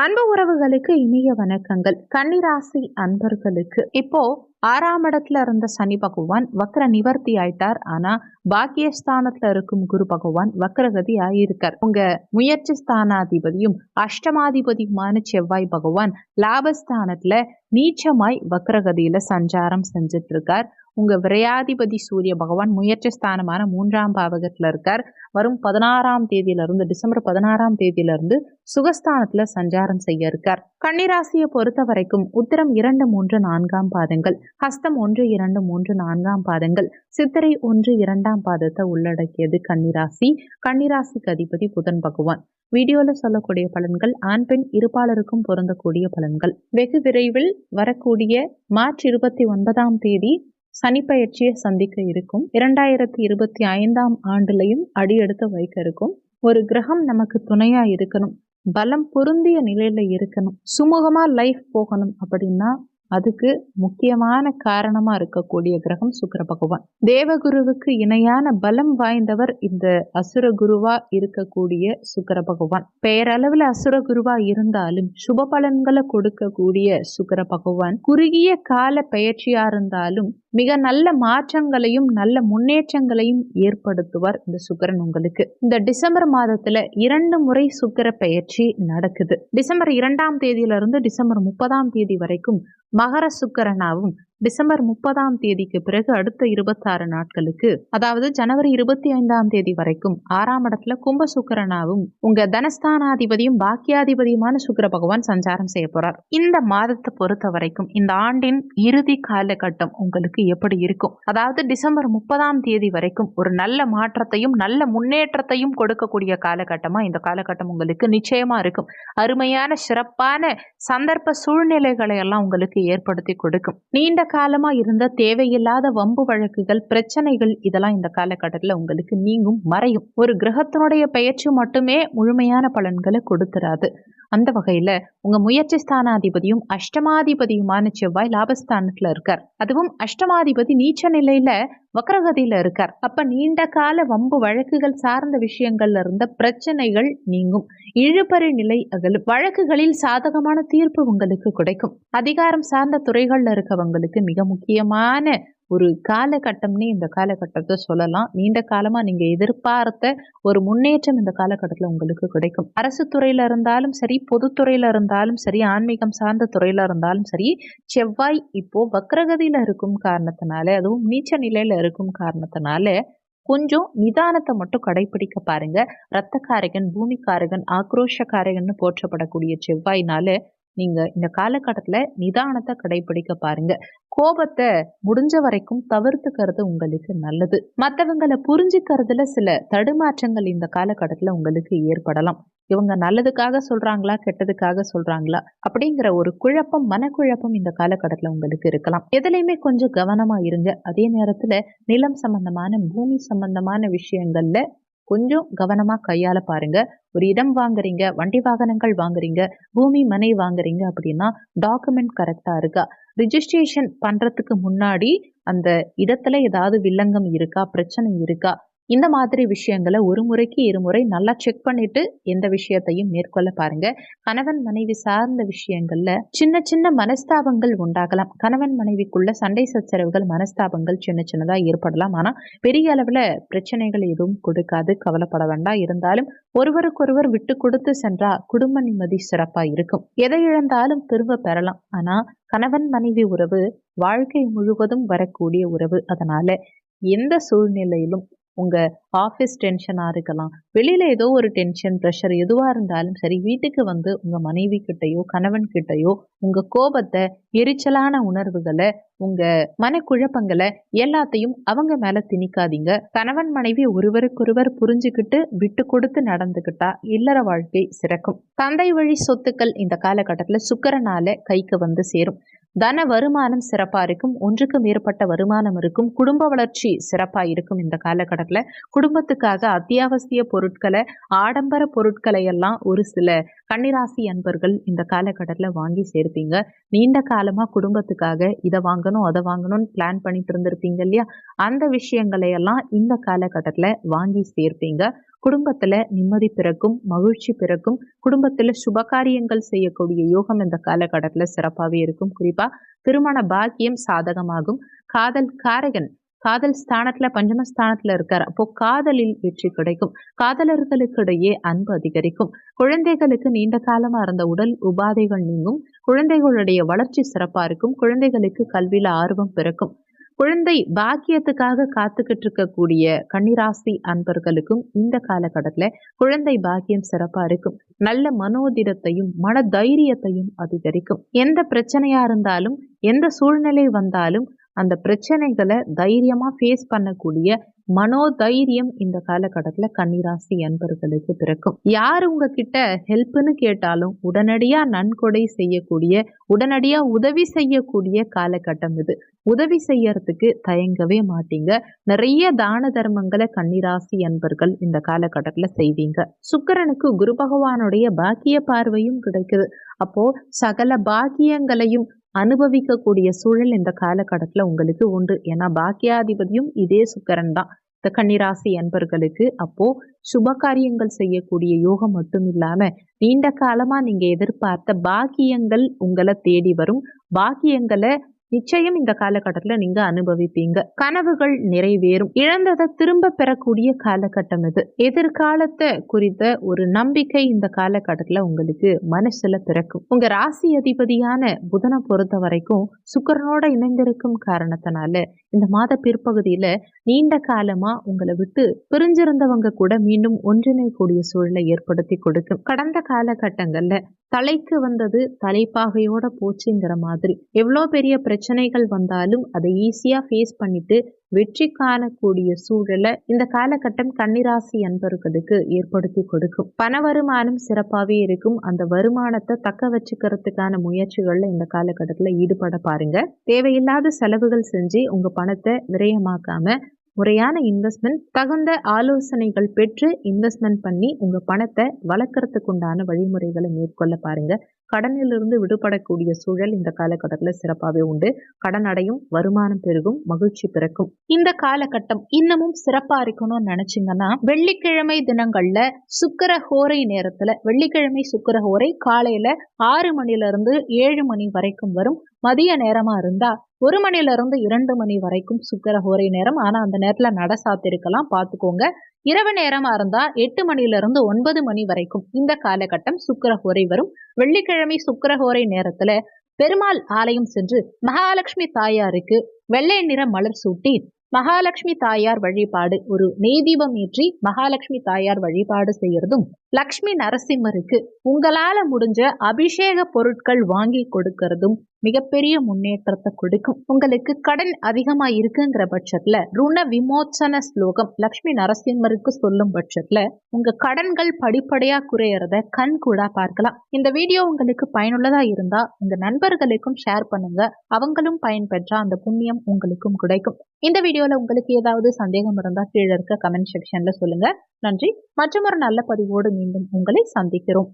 அன்பு உறவுகளுக்கு இனிய வணக்கங்கள். கன்னிராசி அன்பர்களுக்கு. இப்போ ஆறாம் இடத்துல இருந்த சனி பகவான் வக்ர நிவர்த்தி ஆயிட்டார். ஆனா பாக்கியஸ்தானத்துல இருக்கும் குரு பகவான் வக்கரகதி ஆயிருக்கார். உங்க முயற்சி ஸ்தானாதிபதியும் அஷ்டமாதிபதியுமான செவ்வாய் பகவான் லாபஸ்தானத்துல நீச்சமாய் வக்கரகதியில சஞ்சாரம் செஞ்சிட்டு இருக்கார் உங்கள் விரையாதிபதி சூரிய பகவான் முயற்சி ஸ்தானமான மூன்றாம் பாவகத்தில் இருக்கார். வரும் பதினாறாம் தேதியிலிருந்து டிசம்பர் பதினாறாம் தேதியிலிருந்து சுகஸ்தானத்தில் சஞ்சாரம் செய்ய இருக்கார். கன்னிராசியை பொறுத்த வரைக்கும் உத்திரம் இரண்டு மூன்று நான்காம் பாதங்கள் ஹஸ்தம் ஒன்று இரண்டு மூன்று நான்காம் பாதங்கள் சித்திரை ஒன்று இரண்டாம் பாதத்தை உள்ளடக்கியது கன்னிராசி. கன்னிராசிக்கு அதிபதி புதன் பகவான். வீடியோவில் சொல்லக்கூடிய பலன்கள் ஆண் பெண் இருப்பாளருக்கும் பொருந்தக்கூடிய பலன்கள். வெகு விரைவில் வரக்கூடிய மார்ச் இருபத்தி ஒன்பதாம் தேதி சனிப்பயிற்சியை சந்திக்க இருக்கும். இரண்டாயிரத்தி இருபத்தி ஐந்தாம் ஆண்டுலையும் அடியெடுத்து வைக்க இருக்கும் ஒரு கிரகம் நமக்கு துணையா இருக்கணும். பலம் பொருந்திய நிலையில இருக்கணும். சுமூகமா லைஃப் போகணும் அப்படின்னா அதுக்கு முக்கியமான காரணமா இருக்கக்கூடிய கிரகம் சுக்கர பகவான். தேவகுருவுக்கு இணையான பலம் வாய்ந்தவர் இந்த அசுர குருவா இருக்கக்கூடிய சுக்கர பகவான். பெயரளவில் அசுர குருவா இருந்தாலும் சுப பலன்களை கொடுக்கக்கூடிய சுக்கர பகவான். குறுகிய கால பயிற்சியா இருந்தாலும் மிக நல்ல மாற்றங்களையும் நல்ல முன்னேற்றங்களையும் ஏற்படுத்துவார் இந்த சுக்கரன் உங்களுக்கு. இந்த டிசம்பர் மாதத்துல இரண்டு முறை சுக்கர பயிற்சி நடக்குது. டிசம்பர் இரண்டாம் தேதியிலிருந்து டிசம்பர் முப்பதாம் தேதி வரைக்கும் மகர சுக்கரனாவும் டிசம்பர் முப்பதாம் தேதிக்கு பிறகு அடுத்த இருபத்தாறு நாட்களுக்கு அதாவது ஜனவரி இருபத்தி ஐந்தாம் தேதி வரைக்கும் ஆறாம் இடத்துல கும்ப சுக்கரனாவும் உங்க தனஸ்தானாதிபதியும் பாக்கியாதிபதியுமான சுக்கர பகவான் சஞ்சாரம் செய்ய போறார். இந்த மாதத்தை பொறுத்த வரைக்கும் இந்த ஆண்டின் இறுதி காலகட்டம் உங்களுக்கு எப்படி இருக்கும்? அதாவது டிசம்பர் முப்பதாம் தேதி வரைக்கும் ஒரு நல்ல மாற்றத்தையும் நல்ல முன்னேற்றத்தையும் கொடுக்கக்கூடிய காலகட்டமா? இந்த காலகட்டம் உங்களுக்கு நிச்சயமா இருக்கும். அருமையான சிறப்பான சந்தர்ப்ப சூழ்நிலைகளை எல்லாம் உங்களுக்கு ஏற்படுத்தி கொடுக்கும். நீண்ட காலமா இருந்த தேவையில்லாத வம்பு வழக்குகள் பிரச்சனைகள் இதெல்லாம் இந்த காலகட்டத்தில் உங்களுக்கு நீங்கும் மறையும். ஒரு கிரகத்தினுடைய பெயர்ச்சி மட்டுமே முழுமையான பலன்களை கொடுத்துராது. அந்த வகையில உங்க முயற்சி ஸ்தானாதிபதியும் அஷ்டமாதிபதியுமான செவ்வாய் லாபஸ்தானத்துல இருக்கார். அதுவும் அஷ்டமாதிபதி நீச்ச நிலையில வக்ரகதியில இருக்கார். அப்ப நீண்ட கால வம்பு வழக்குகள் சார்ந்த விஷயங்கள்ல இருந்த பிரச்சனைகள் நீங்கும். இழுபறி நிலை அகலும் வழக்குகளில் சாதகமான தீர்ப்பு உங்களுக்கு கிடைக்கும். அதிகாரம் சார்ந்த துறைகள்ல இருக்கவங்களுக்கு மிக முக்கியமான ஒரு காலகட்டம்னு இந்த காலகட்டத்தை சொல்லலாம். நீண்ட காலமா நீங்க எதிர்பார்த்த ஒரு முன்னேற்றம் இந்த காலகட்டத்தில் உங்களுக்கு கிடைக்கும். அரசு துறையில இருந்தாலும் சரி பொதுத்துறையில இருந்தாலும் சரி ஆன்மீகம் சார்ந்த துறையில இருந்தாலும் சரி செவ்வாய் இப்போ வக்ரகதியில இருக்கும் காரணத்தினால அதுவும் நீச்ச நிலையில இருக்கும் காரணத்தினால கொஞ்சம் நிதானத்தை மட்டும் கடைபிடிக்க பாருங்க. ரத்தக்காரகன் பூமிக்காரகன் ஆக்ரோஷக்காரகன் போற்றப்படக்கூடிய செவ்வாயினால நீங்க இந்த காலகட்டத்துல நிதானத்தை கடைபிடிக்க பாருங்க. கோபத்தை முடிஞ்ச வரைக்கும் தவிர்த்துக்கிறது உங்களுக்கு நல்லது. மற்றவங்களை புரிஞ்சுக்கிறதுல சில தடுமாற்றங்கள் இந்த காலகட்டத்துல உங்களுக்கு ஏற்படலாம். இவங்க நல்லதுக்காக சொல்றாங்களா கெட்டதுக்காக சொல்றாங்களா அப்படிங்கிற ஒரு குழப்பம் மனக்குழப்பம் இந்த காலகட்டத்தில் உங்களுக்கு இருக்கலாம். எதுலையுமே கொஞ்சம் கவனமா இருங்க. அதே நேரத்துல நிலம் சம்பந்தமான பூமி சம்பந்தமான விஷயங்கள்ல கொஞ்சம் கவனமா கையாள பாருங்க. ஒரு இடம் வாங்குறீங்க வண்டி வாகனங்கள் வாங்குறீங்க பூமி மனை வாங்குறீங்க அப்படின்னா டாக்குமெண்ட் கரெக்டா இருக்கா? ரிஜிஸ்ட்ரேஷன் பண்றதுக்கு முன்னாடி அந்த இடத்துல ஏதாவது வில்லங்கம் இருக்கா? பிரச்சனை இருக்கா? இந்த மாதிரி விஷயங்களை ஒரு முறைக்கு இருமுறை நல்லா செக் பண்ணிட்டு எந்த விஷயத்தையும் மேற்கொள்ள பாருங்க. கணவன் மனைவி சார்ந்த விஷயங்கள்ல சின்ன சின்ன மனஸ்தாபங்கள் உண்டாகலாம். கணவன் மனைவிக்குள்ள சண்டை சச்சரவுகள் மனஸ்தாபங்கள் சின்ன சின்னதா ஏற்படலாம். ஆனா பெரிய அளவுல பிரச்சனைகள் எதுவும் கொடுக்காது கவலைப்பட வேண்டாம். இருந்தாலும் ஒருவருக்கொருவர் விட்டு கொடுத்து சென்றா குடும்ப நிம்மதி சிறப்பா இருக்கும். எதை இழந்தாலும் திரும்ப பெறலாம். ஆனா கணவன் மனைவி உறவு வாழ்க்கை முழுவதும் வரக்கூடிய உறவு. அதனால எந்த சூழ்நிலையிலும் உங்கள் ஆஃபீஸ் டென்ஷனாக இருக்கலாம். வெளியில் ஏதோ ஒரு டென்ஷன் ப்ரெஷர் எதுவாக இருந்தாலும் சரி வீட்டுக்கு வந்து உங்கள் மனைவி கிட்டையோ கணவன் கிட்டையோ உங்கள் கோபத்தை எரிச்சலான உணர்வுகளை உங்கள் மனக்குழப்பங்களை எல்லாத்தையும் அவங்க மேலே திணிக்காதீங்க. கணவன் மனைவி ஒருவருக்கொருவர் புரிஞ்சுக்கிட்டு விட்டு கொடுத்து நடந்துக்கிட்டா இல்லற வாழ்க்கை சிறக்கும். தந்தை வழி சொத்துக்கள் இந்த காலகட்டத்தில் சுக்கரனால கைக்கு வந்து சேரும். தன வருமானம் சிறப்பாக இருக்கும் ஒன்றுக்கு மேற்பட்ட வருமானம் இருக்கும் குடும்ப வளர்ச்சி சிறப்பாக இருக்கும் இந்த காலகட்டத்தில். குடும்பத்துக்காக அத்தியாவசிய பொருட்களை ஆடம்பர பொருட்களை எல்லாம் ஒரு சில கன்னிராசி அன்பர்கள் இந்த காலகட்டத்தில் வாங்கி சேர்ப்பீங்க. நீண்ட காலமாக குடும்பத்துக்காக இதை வாங்கணும் அதை வாங்கணும்னு பிளான் பண்ணிட்டு இருந்திருப்பீங்க இல்லையா? அந்த விஷயங்களை எல்லாம் இந்த காலகட்டத்தில் வாங்கி சேர்ப்பீங்க. குடும்பத்துல நிம்மதி பிறக்கும் மகிழ்ச்சி பிறக்கும் குடும்பத்துல சுபகாரியங்கள் செய்யக்கூடிய யோகம் இந்த காலகட்டத்துல சிறப்பாகவே இருக்கும். குறிப்பா திருமண பாக்கியம் சாதகமாகும். காதல் காரகன் காதல் ஸ்தானத்துல பஞ்சமஸ்தானத்துல இருக்கார். அப்போ காதலில் வெற்றி கிடைக்கும். காதலர்களுக்கு இடையே அன்பு அதிகரிக்கும். குழந்தைகளுக்கு நீண்ட காலமா இருந்த உடல் உபாதைகள் நீங்கும். குழந்தைகளுடைய வளர்ச்சி சிறப்பா இருக்கும். குழந்தைகளுக்கு கல்வியில ஆர்வம் பிறக்கும். குழந்தை பாக்கியத்துக்காக காத்துக்கிட்டு இருக்கக்கூடிய கன்னிராசி அன்பர்களுக்கும் இந்த காலகட்டத்தில் குழந்தை பாக்கியம் சிறப்பாக இருக்கும். நல்ல மனோதிடத்தையும் மன தைரியத்தையும் அதிகரிக்கும். எந்த பிரச்சனையாக இருந்தாலும் எந்த சூழ்நிலை வந்தாலும் அந்த பிரச்சனைகளை தைரியமாக ஃபேஸ் பண்ணக்கூடிய மனோதைரியம் இந்த காலகட்டத்தில் கன்னிராசி அன்பர்களுக்கு பிறக்கும். யார் உங்ககிட்ட ஹெல்ப்னு கேட்டாலும் உடனடியாக நன்கொடை செய்யக்கூடிய உடனடியாக உதவி செய்யக்கூடிய காலகட்டம் இது. உதவி செய்யறதுக்கு தயங்கவே மாட்டீங்க. நிறைய தான தர்மங்களை கன்னிராசி அன்பர்கள் இந்த காலகட்டத்தில் செய்வீங்க. சுக்கரனுக்கு குரு பகவானுடைய பாக்கிய பார்வையும் கிடைக்குது. அப்போ சகல பாக்கியங்களையும் அனுபவிக்கக்கூடிய சூழல் இந்த காலகட்டத்தில் உங்களுக்கு உண்டு. ஏன்னா பாக்கியாதிபதியும் இதே சுக்கரன் தான். இந்த கன்னிராசி அன்பர்களுக்கு அப்போ சுப காரியங்கள் செய்யக்கூடிய யோகம் மட்டும் இல்லாம நீண்ட காலமா நீங்க எதிர்பார்த்த பாக்கியங்கள் உங்களை தேடி வரும். பாக்கியங்களை நிச்சயம் இந்த காலகட்டத்தில் நீங்க அனுபவிப்பீங்க. கனவுகள் நிறைவேறும். இழந்ததை திரும்ப பெறக்கூடிய காலகட்டம் இது. எதிர்காலத்தை குறித்த ஒரு நம்பிக்கை இந்த காலகட்டத்தில் உங்களுக்கு மனசுல பிறக்கும். உங்க ராசி அதிபதியான புதனை பொறுத்த வரைக்கும் சுக்கரனோட இணைந்திருக்கும் காரணத்தினால இந்த மாத பிற்பகுதியில நீண்ட காலமா உங்களை விட்டு பிரிஞ்சிருந்தவங்க கூட மீண்டும் ஒன்றிணைக்கூடிய சூழலை ஏற்படுத்தி கொடுக்கும். கடந்த காலகட்டங்கள்ல தலைக்கு வந்தது தலைப்பாகையோட போச்சுங்கிற மாதிரி. எவ்வளோ பெரிய பிரச்சனை பிரச்சனைகள் வந்தாலும் அதை ஈஸியாக ஃபேஸ் பண்ணிட்டு வெற்றி காணக்கூடிய சூழலை இந்த காலகட்டம் கன்னிராசி அன்பர்களுக்கு ஏற்படுத்தி கொடுக்கும். பண வருமானம் சிறப்பாகவே இருக்கும். அந்த வருமானத்தை தக்க வச்சுக்கிறதுக்கான முயற்சிகளில் இந்த காலகட்டத்தில் ஈடுபட பாருங்க. தேவையில்லாத செலவுகள் செஞ்சு உங்க பணத்தை விரயமாக்காம முறையான இன்வெஸ்ட்மெண்ட் தகுந்த ஆலோசனைகள் பெற்று இன்வெஸ்ட்மெண்ட் பண்ணி உங்கள் பணத்தை வளர்க்குறதுக்கு உண்டான வழிமுறைகளை மேற்கொள்ள பாருங்க. கடனிலிருந்து விடுபடக்கூடிய சூழல் இந்த காலகட்டத்தில் சிறப்பாகவே உண்டு. கடன் அடையும் வருமானம் பெருகும் மகிழ்ச்சி பிறக்கும். இந்த காலகட்டம் இன்னமும் சிறப்பா இருக்கணும்னு நினைச்சீங்கன்னா வெள்ளிக்கிழமை தினங்கள்ல சுக்கர ஹோரை நேரத்துல வெள்ளிக்கிழமை சுக்கர ஹோரை காலையில ஆறு மணில இருந்து ஏழு மணி வரைக்கும் வரும். மதிய நேரமா இருந்தா ஒரு மணில இருந்து இரண்டு மணி வரைக்கும் சுக்கர ஹோரை நேரம். ஆனா அந்த நேரத்துல நட சாத்திருக்கலாம். பார்த்துக்கோங்க இரவு நேரமா இருந்தா எட்டு மணில இருந்து ஒன்பது மணி வரைக்கும் இந்த காலகட்டம் சுக்கரஹோரை வரும். வெள்ளிக்கிழமை சுக்கரஹோரை நேரத்துல பெருமாள் ஆலயம் சென்று மகாலட்சுமி தாயாருக்கு வெள்ளை நிற மலர் சூட்டி மகாலட்சுமி தாயார் வழிபாடு ஒரு நெய்தீபம் ஏற்றி மகாலட்சுமி தாயார் வழிபாடு செய்யறதும் லக்ஷ்மி நரசிம்மருக்கு உங்களால முடிஞ்ச அபிஷேக பொருட்கள் வாங்கி கொடுக்கறதும் மிகப்பெரிய முன்னேற்றத்தை கொடுக்கும். உங்களுக்கு கடன் அதிகமா இருக்குங்கிற பட்சத்துல ருண விமோச்சன ஸ்லோகம் லக்ஷ்மி நரசிம்மருக்கு சொல்லும் பட்சத்துல உங்க கடன்கள் படிப்படியா குறையறத கண் கூட பார்க்கலாம். இந்த வீடியோ உங்களுக்கு பயனுள்ளதா இருந்தா உங்க நண்பர்களுக்கும் ஷேர் பண்ணுங்க. அவங்களும் பயன்பெற்றா அந்த புண்ணியம் உங்களுக்கும் கிடைக்கும். இந்த வீடியோல உங்களுக்கு ஏதாவது சந்தேகம் இருந்தா கீழே இருக்க கமெண்ட் செக்ஷன்ல சொல்லுங்க. நன்றி. மற்றும் ஒரு நல்ல பதிவோடு மீண்டும் உங்களை சந்திக்கிறோம்.